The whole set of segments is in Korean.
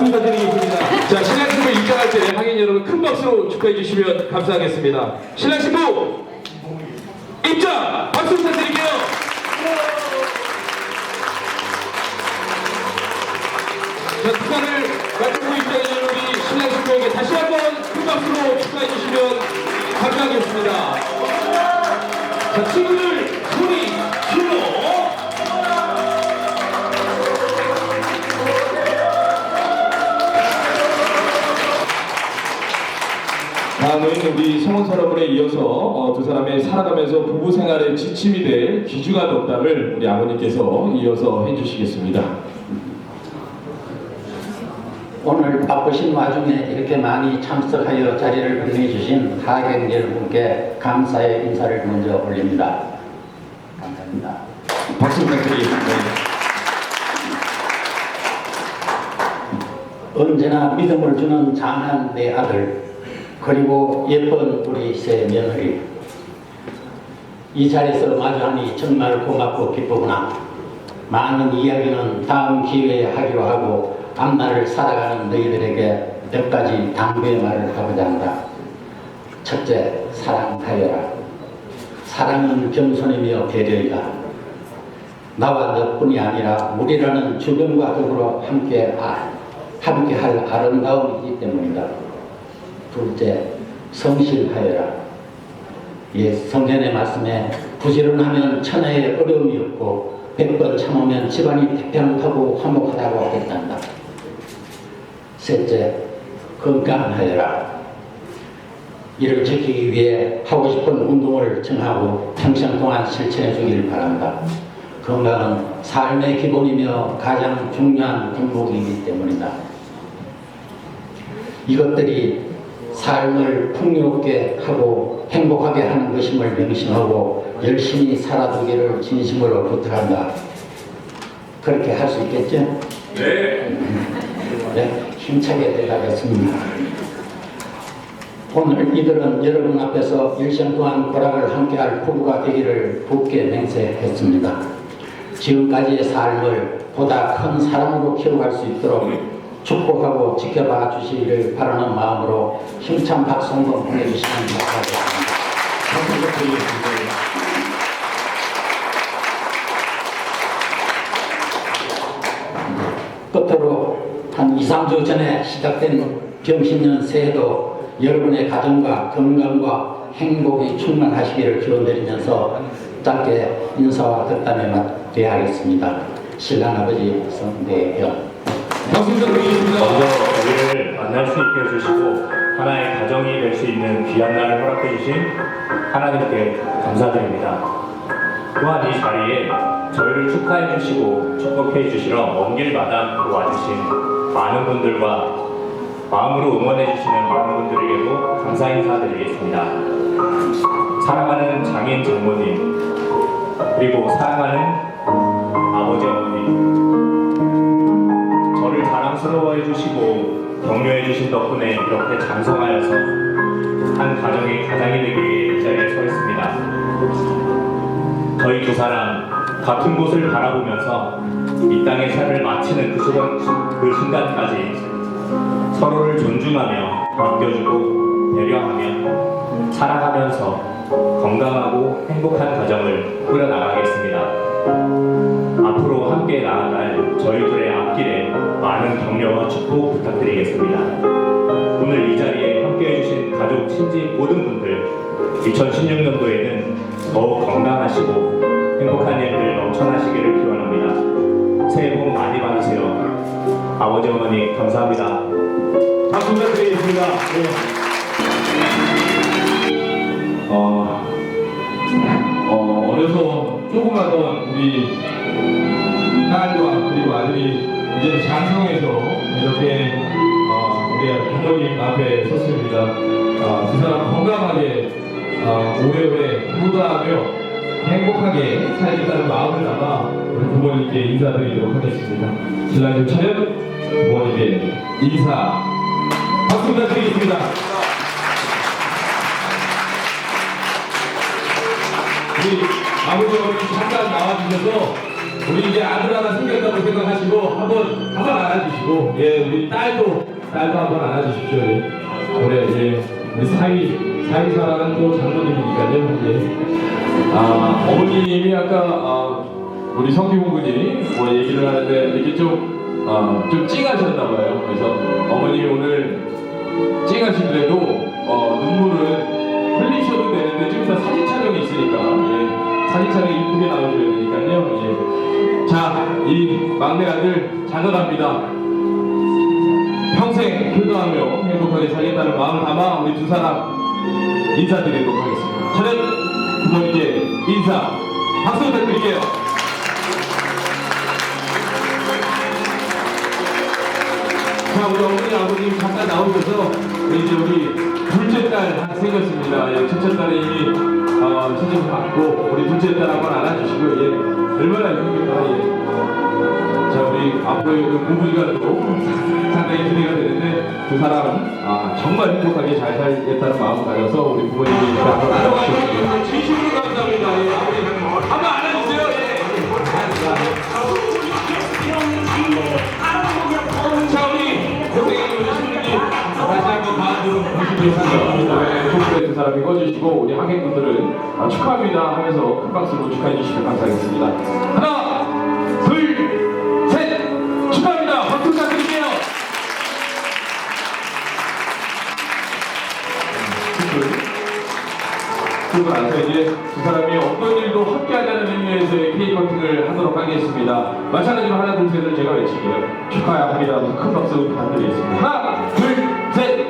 박수 부탁드리겠습니다. 자, 신랑 신부 입장할 때 항인 여러분 큰 박수로 축하해 주시면 감사하겠습니다. 신랑 신부 입장! 박수 부탁드릴게요. 자, 축하를 마치고 입장해주는 우리 신랑 신부에게 다시 한번 큰 박수로 축하해 주시면 감사하겠습니다. 자, 친구들 다음은 우리 성원 서러분에 이어서 어, 두 사람의 살아가면서 부부 생활의 지침이 될 귀중한 덕담을 우리 아버님께서 이어서 해주시겠습니다. 오늘 바쁘신 와중에 이렇게 많이 참석하여 자리를 빛내주신 하객 여러분께 감사의 인사를 먼저 올립니다. 감사합니다. 박수 부탁드리겠습니다. 언제나 믿음을 주는 장한 내 아들 그리고 예쁜 우리 새 며느리. 이 자리에서 마주하니 정말 고맙고 기쁘구나. 많은 이야기는 다음 기회에 하기로 하고 앞날을 살아가는 너희들에게 몇 가지 당부의 말을 하고자 한다. 첫째 사랑하여라. 사랑은 겸손이며 배려이다. 나와 너뿐이 아니라 우리라는 주변과 더불어 함께 아, 함께 할 아름다움이기 때문이다. 둘째, 성실하여라. 예, 성전의 말씀에 부지런하면 천하의 어려움이 없고 백번 참으면 집안이 태평하고 화목하다고 하겠단다. 셋째, 건강하여라. 이를 지키기 위해 하고 싶은 운동을 정하고 평생 동안 실천해 주길 바란다. 건강은 삶의 기본이며 가장 중요한 덕목이기 때문이다. 이것들이 삶을 풍요롭게 하고 행복하게 하는 것임을 명심하고 열심히 살아두기를 진심으로 부탁한다. 그렇게 할 수 있겠죠? 네. 네, 힘차게 대답했습니다. 오늘 이들은 여러분 앞에서 일생 동안 고락을 함께할 부부가 되기를 굳게 맹세했습니다. 지금까지의 삶을 보다 큰 사랑으로 키워갈 수 있도록 축복하고 지켜봐 주시기를 바라는 마음으로 힘찬 박수 한번 보내주시면 감사하겠습니다. 끝으로 한 2, 3주 전에 시작된 병신년 새해도 여러분의 가정과 건강과 행복이 충만하시기를 기원드리면서 짧게 인사와 덕담에 맞대하겠습니다. 신랑 아버지 성대현 먼저 우리를 만날 수 있게 해주시고 하나의 가정이 될 수 있는 귀한 날을 허락해 주신 하나님께 감사드립니다. 또한 이 자리에 저희를 축하해 주시고 축복해 주시러 먼 길마다 와주신 많은 분들과 마음으로 응원해 주시는 많은 분들에게도 감사 인사드리겠습니다. 사랑하는 장인 장모님 그리고 사랑하는 저를 자랑스러워해 주시고 격려해 주신 덕분에 이렇게 장성하여서 한 가정의 가장이 되기 위해 이 자리에 서 있습니다. 저희 두 사람 같은 곳을 바라보면서 이 땅의 삶을 마치는 그 순간, 그 순간까지 서로를 존중하며 아껴주고 배려하며 사랑하면서 건강하고 행복한 가정을 꾸려나가겠습니다. 앞으로 함께 나아갈 저희들의 앞길에 많은 격려와 축복 부탁드리겠습니다. 오늘 이 자리에 함께 해 주신 가족, 친지 모든 분들 2016년도에는 더욱 건강하시고 행복한 일들 넘쳐나시기를 기원합니다. 새해 복 많이 받으세요. 아버지 어머니 감사합니다. 박수 부탁드리겠습니다. 네. 어, 어, 어려서 조그마던 우리 딸과 그리고 아들이 이제 장성해서 이렇게 어, 우리 부모님 앞에 섰습니다. 어, 두 사람 건강하게 어, 오래오래 후다하며 행복하게 살겠다는 마음을 담아 우리 부모님께 인사드리도록 하겠습니다. 신랑님 차렷 부모님께 인사 박수 부탁드리겠습니다. 우리 아버지 어머니 잠깐 나와주셔서 우리 이제 아들 하나 생겼다고 생각하시고 한번 한번 안아주시고 예 우리 딸도 딸도 한번 안아주십시오. 예. 올해 이제 우리 사위 사위 사랑은 또 장모님이니까요. 예. 아 어머님이 아까 아, 우리 성기봉 군이 뭐 얘기를 하는데 이렇게 좀, 어, 좀 찡하셨나 봐요. 그래서 어머님이 오늘 찡하신데도 어, 눈물을 흘리셔도 되는데 좀 이따 사진 촬영이 있으니까 예, 사진 촬영 이쁘게 나오셔야 되니까요. 막내 아들 장가갑니다. 평생 효도하며 행복하게 살겠다는 마음을 담아 우리 두 사람 인사드리도록 하겠습니다. 저는 부모님께 인사 박수 부탁드릴게요. 자, 우리 어머니 아버님 잠깐 나오셔서 이제 우리 둘째 딸 생겼습니다. 예, 첫째 딸이 이미 어, 시집 받고 우리 둘째 딸 한번 안아주시고요. 예, 얼마나? 예. 그 부부지간도 상당히 기대가 되는데 두 사람은 아, 정말 행복하게 잘 살겠다는 마음을 가져서 우리 이렇게 한번 안아주시고요. 진심으로 감사합니다. 예, 한번 안아주세요. 예. 자 우리 고생해 우리 신부님 다시 한번 마음으로 하겠습니다. 네, 촛불에 두 사람이 꺼주시고 우리 하객분들은 아, 축하합니다 하면서 큰 박수로 축하해 주시면 감사하겠습니다. 하나, 그리고 나서 이제 두 사람이 어떤 일도 함께 하자는 의미에서의 케이크 커팅을 하도록 하겠습니다. 마찬가지로 하나 둘 셋을 제가 외칠게요. 축하합니다. 하면서 큰 박수 부탁드리겠습니다. 하나 둘 셋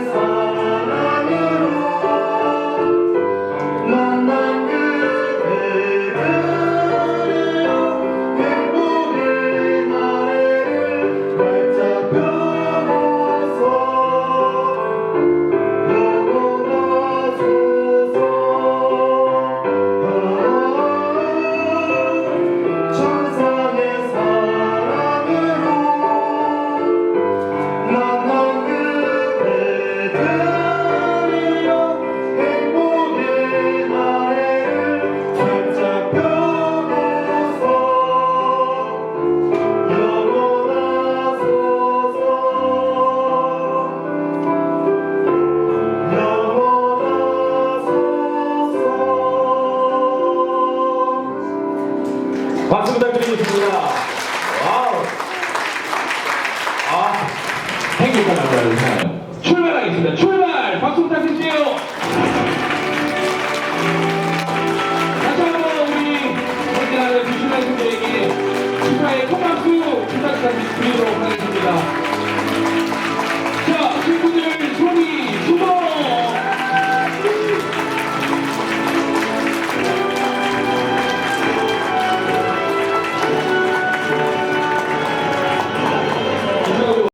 Yes.